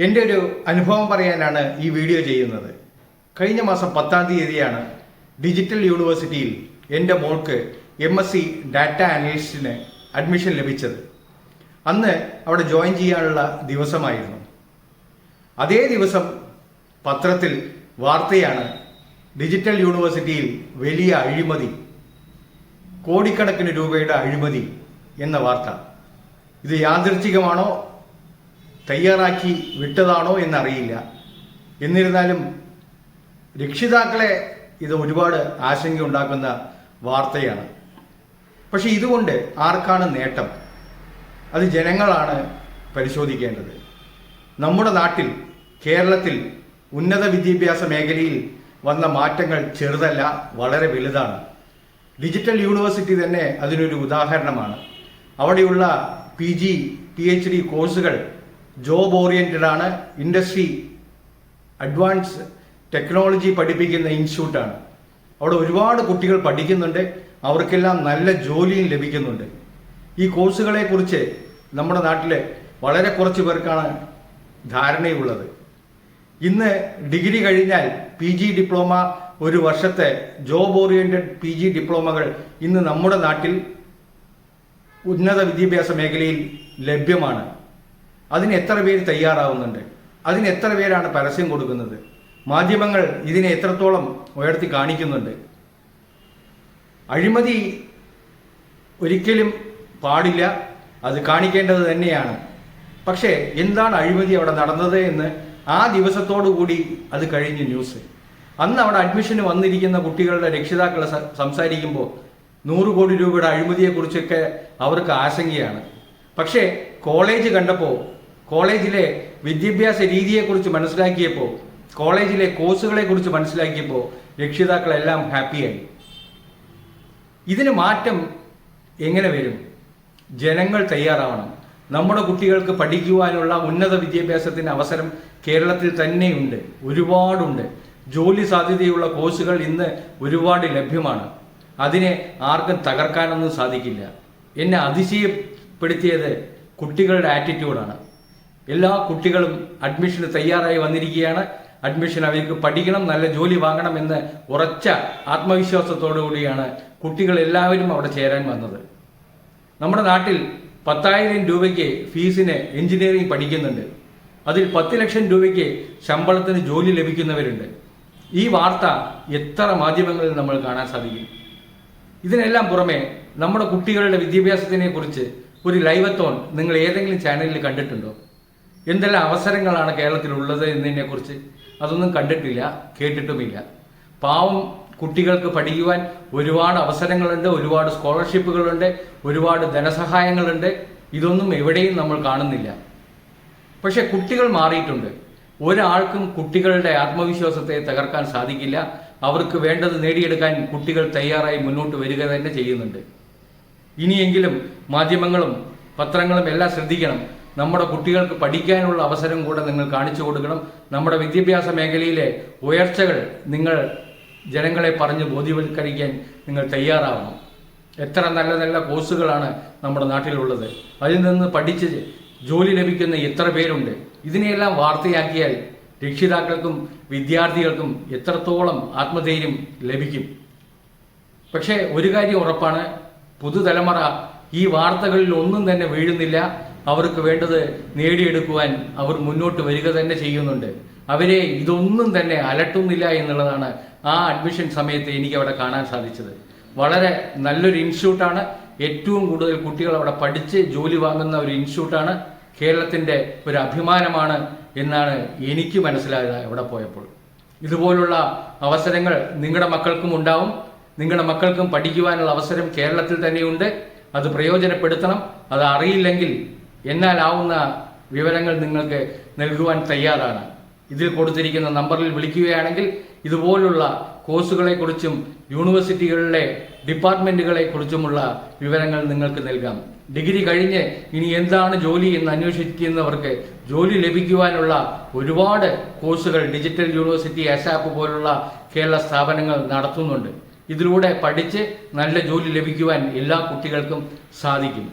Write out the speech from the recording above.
എന്റെ ഒരു അനുഭവം പറയാനാണ് ഈ വീഡിയോ ചെയ്യുന്നത്. കഴിഞ്ഞ മാസം പത്താം തീയതിയാണ് ഡിജിറ്റൽ യൂണിവേഴ്സിറ്റിയിൽ എന്റെ മോൾക്ക് എം എസ് സി ഡാറ്റ അനലിസ്റ്റിന് അഡ്മിഷൻ ലഭിച്ചത്. അന്ന് അവിടെ ജോയിൻ ചെയ്യാനുള്ള ദിവസമായിരുന്നു. അതേ ദിവസം പത്രത്തിൽ വാർത്തയാണ് ഡിജിറ്റൽ യൂണിവേഴ്സിറ്റിയിൽ വലിയ അഴിമതി കോടിക്കണക്കിന് രൂപയുടെ അഴിമതി എന്ന വാർത്ത. ഇത് യാദൃച്ഛികമാണോ തയ്യാറാക്കി വിട്ടതാണോ എന്നറിയില്ല. എന്നിരുന്നാലും രക്ഷിതാക്കളെ ഇത് ഒരുപാട് ആശങ്ക ഉണ്ടാക്കുന്ന വാർത്തയാണ്. പക്ഷേ ഇതുകൊണ്ട് ആർക്കാണ് നേട്ടം? അത് ജനങ്ങളാണ് പരിശോധിക്കേണ്ടത്. നമ്മുടെ നാട്ടിൽ കേരളത്തിൽ ഉന്നത വിദ്യാഭ്യാസ മേഖലയിൽ വന്ന മാറ്റങ്ങൾ ചെറുതല്ല വളരെ വലുതാണ്. ഡിജിറ്റൽ യൂണിവേഴ്സിറ്റി തന്നെ അതിനൊരു ഉദാഹരണമാണ്. അവിടെയുള്ള P G P H D കോഴ്സുകൾ ജോബ് ഓറിയന്റഡ് ആണ്. ഇൻഡസ്ട്രി അഡ്വാൻസ് ടെക്നോളജി പഠിപ്പിക്കുന്ന ഇൻസ്റ്റിറ്റ്യൂട്ടാണ് അവിടെ ഒരുപാട് കുട്ടികൾ പഠിക്കുന്നുണ്ട്. അവർക്കെല്ലാം നല്ല ജോലിയും ലഭിക്കുന്നുണ്ട്. ഈ കോഴ്സുകളെ കുറിച്ച് നമ്മുടെ നാട്ടിൽ വളരെ കുറച്ച് പേർക്കാണ് ധാരണയുള്ളത്. ഇന്ന് ഡിഗ്രി കഴിഞ്ഞാൽ പി ജി ഡിപ്ലോമ ഒരു വർഷത്തെ ജോബ് ഓറിയന്റഡ് പി ജി ഡിപ്ലോമകൾ ഇന്ന് നമ്മുടെ നാട്ടിൽ ഉന്നത വിദ്യാഭ്യാസ മേഖലയിൽ ലഭ്യമാണ്. അതിന് എത്ര പേര് തയ്യാറാവുന്നുണ്ട്? അതിന് എത്ര പേരാണ് പരസ്യം കൊടുക്കുന്നത്? മാധ്യമങ്ങൾ ഇതിനെ എത്രത്തോളം ഉയർത്തി കാണിക്കുന്നുണ്ട്? അഴിമതി ഒരിക്കലും പാടില്ല. അത് കാണിക്കേണ്ടത് തന്നെയാണ്. പക്ഷേ എന്താണ് അഴിമതി അവിടെ നടന്നത് എന്ന് ആ ദിവസത്തോടു കൂടി അത് കഴിഞ്ഞ് ന്യൂസ്. അന്ന് അവിടെ അഡ്മിഷന് വന്നിരിക്കുന്ന കുട്ടികളുടെ രക്ഷിതാക്കൾ സംസാരിക്കുമ്പോൾ നൂറ് കോടി രൂപയുടെ അഴിമതിയെക്കുറിച്ചൊക്കെ അവർക്ക് ആശങ്കയാണ്. പക്ഷേ കോളേജ് കണ്ടപ്പോൾ കോളേജിലെ വിദ്യാഭ്യാസ രീതിയെക്കുറിച്ച് മനസ്സിലാക്കിയപ്പോൾ കോളേജിലെ കോഴ്സുകളെ കുറിച്ച് മനസ്സിലാക്കിയപ്പോൾ രക്ഷിതാക്കളെല്ലാം ഹാപ്പിയായി. ഇതിന് മാറ്റം എങ്ങനെ വരും? ജനങ്ങൾ തയ്യാറാവണം. നമ്മുടെ കുട്ടികൾക്ക് പഠിക്കുവാനുള്ള ഉന്നത വിദ്യാഭ്യാസത്തിന് അവസരം കേരളത്തിൽ തന്നെയുണ്ട് ഒരുപാടുണ്ട്. ജോലി സാധ്യതയുള്ള കോഴ്സുകൾ ഇന്ന് ഒരുപാട് ലഭ്യമാണ്. അതിനെ ആർക്കും തകർക്കാനൊന്നും സാധിക്കില്ല. എന്നെ അതിശയപ്പെടുത്തിയത് കുട്ടികളുടെ ആറ്റിറ്റ്യൂഡാണ് എല്ലാ കുട്ടികളും അഡ്മിഷന് തയ്യാറായി വന്നിരിക്കുകയാണ്. അഡ്മിഷൻ അവർക്ക് പഠിക്കണം നല്ല ജോലി വാങ്ങണം എന്ന് ഉറച്ച ആത്മവിശ്വാസത്തോടു കൂടിയാണ് കുട്ടികൾ എല്ലാവരും അവിടെ ചേരാൻ വന്നത്. നമ്മുടെ നാട്ടിൽ പത്തായിരം രൂപയ്ക്ക് ഫീസിന് എഞ്ചിനീയറിംഗ് പഠിക്കുന്നുണ്ട്. അതിൽ പത്ത് ലക്ഷം രൂപയ്ക്ക് ശമ്പളത്തിന് ജോലി ലഭിക്കുന്നവരുണ്ട്. ഈ വാർത്ത എത്ര മാധ്യമങ്ങളിൽ നമ്മൾ കാണാൻ സാധിക്കും? ഇതിനെല്ലാം പുറമെ നമ്മുടെ കുട്ടികളുടെ വിദ്യാഭ്യാസത്തിനെ കുറിച്ച് ഒരു ലൈവത്തോൺ നിങ്ങൾ ഏതെങ്കിലും ചാനലിൽ കണ്ടിട്ടുണ്ടോ? എന്തെല്ലാം അവസരങ്ങളാണ് കേരളത്തിലുള്ളത് എന്നതിനെ കുറിച്ച് അതൊന്നും കണ്ടിട്ടില്ല കേട്ടിട്ടുമില്ല. പാവം കുട്ടികൾക്ക് പഠിക്കുവാൻ ഒരുപാട് അവസരങ്ങളുണ്ട് ഒരുപാട് സ്കോളർഷിപ്പുകളുണ്ട് ഒരുപാട് ധനസഹായങ്ങളുണ്ട്. ഇതൊന്നും എവിടെയും നമ്മൾ കാണുന്നില്ല. പക്ഷെ കുട്ടികൾ മാറിയിട്ടുണ്ട്. ഒരാൾക്കും കുട്ടികളുടെ ആത്മവിശ്വാസത്തെ തകർക്കാൻ സാധിക്കില്ല. അവർക്ക് വേണ്ടത് നേടിയെടുക്കാൻ കുട്ടികൾ തയ്യാറായി മുന്നോട്ട് വരിക തന്നെ ചെയ്യുന്നുണ്ട്. ഇനിയെങ്കിലും മാധ്യമങ്ങളും പത്രങ്ങളും എല്ലാം ശ്രദ്ധിക്കണം. നമ്മുടെ കുട്ടികൾക്ക് പഠിക്കാനുള്ള അവസരം കൂടെ നിങ്ങൾ കാണിച്ചു കൊടുക്കണം. നമ്മുടെ വിദ്യാഭ്യാസ മേഖലയിലെ ഉയർച്ചകൾ നിങ്ങൾ ജനങ്ങളെ പറഞ്ഞ് ബോധ്യവൽക്കരിക്കാൻ നിങ്ങൾ തയ്യാറാവണം. എത്ര നല്ല നല്ല കോഴ്സുകളാണ് നമ്മുടെ നാട്ടിലുള്ളത്. അതിൽ നിന്ന് പഠിച്ച് ജോലി ലഭിക്കുന്ന എത്ര പേരുണ്ട്. ഇതിനെയെല്ലാം വാർത്തയാക്കിയാൽ രക്ഷിതാക്കൾക്കും വിദ്യാർത്ഥികൾക്കും എത്രത്തോളം ആത്മധൈര്യം ലഭിക്കും. പക്ഷേ ഒരു കാര്യം ഉറപ്പാണ്. പുതുതലമുറ ഈ വാർത്തകളിൽ ഒന്നും തന്നെ വീഴുന്നില്ല. അവർക്ക് വേണ്ടത് നേടിയെടുക്കുവാൻ അവർ മുന്നോട്ട് വരിക തന്നെ ചെയ്യുന്നുണ്ട്. അവരെ ഇതൊന്നും തന്നെ അലട്ടുന്നില്ല എന്നുള്ളതാണ് ആ അഡ്മിഷൻ സമയത്ത് എനിക്ക് അവിടെ കാണാൻ സാധിച്ചത്. വളരെ നല്ലൊരു ഇൻസ്റ്റിറ്റ്യൂട്ടാണ് ഏറ്റവും കൂടുതൽ കുട്ടികൾ അവിടെ പഠിച്ച് ജോലി വാങ്ങുന്ന ഒരു ഇൻസ്റ്റിറ്റ്യൂട്ടാണ് കേരളത്തിന്റെ ഒരു അഭിമാനമാണ് എന്നാണ് എനിക്ക് മനസ്സിലായത് അവിടെ പോയപ്പോൾ. ഇതുപോലുള്ള അവസരങ്ങൾ നിങ്ങളുടെ മക്കൾക്കും ഉണ്ടാവും. നിങ്ങളുടെ മക്കൾക്കും പഠിക്കുവാനുള്ള അവസരം കേരളത്തിൽ തന്നെയുണ്ട്. അത് പ്രയോജനപ്പെടുത്തണം. അത് അറിയില്ലെങ്കിൽ എന്നാലാവുന്ന വിവരങ്ങൾ നിങ്ങൾക്ക് നൽകുവാൻ തയ്യാറാണ്. ഇതിൽ കൊടുത്തിരിക്കുന്ന നമ്പറിൽ വിളിക്കുകയാണെങ്കിൽ ഇതുപോലുള്ള കോഴ്സുകളെക്കുറിച്ചും യൂണിവേഴ്സിറ്റികളിലെ ഡിപ്പാർട്ട്മെന്റുകളെ കുറിച്ചുമുള്ള വിവരങ്ങൾ നിങ്ങൾക്ക് നൽകാം. ഡിഗ്രി കഴിഞ്ഞ് ഇനി എന്താണ് ജോലി എന്ന് അന്വേഷിക്കുന്നവർക്ക് ജോലി ലഭിക്കുവാനുള്ള ഒരുപാട് കോഴ്സുകൾ ഡിജിറ്റൽ യൂണിവേഴ്സിറ്റി ആസാപ്പ് പോലുള്ള കേരള സ്ഥാപനങ്ങൾ നടത്തുന്നുണ്ട്. ഇതിലൂടെ പഠിച്ച് നല്ല ജോലി ലഭിക്കുവാൻ എല്ലാ കുട്ടികൾക്കും സാധിക്കും.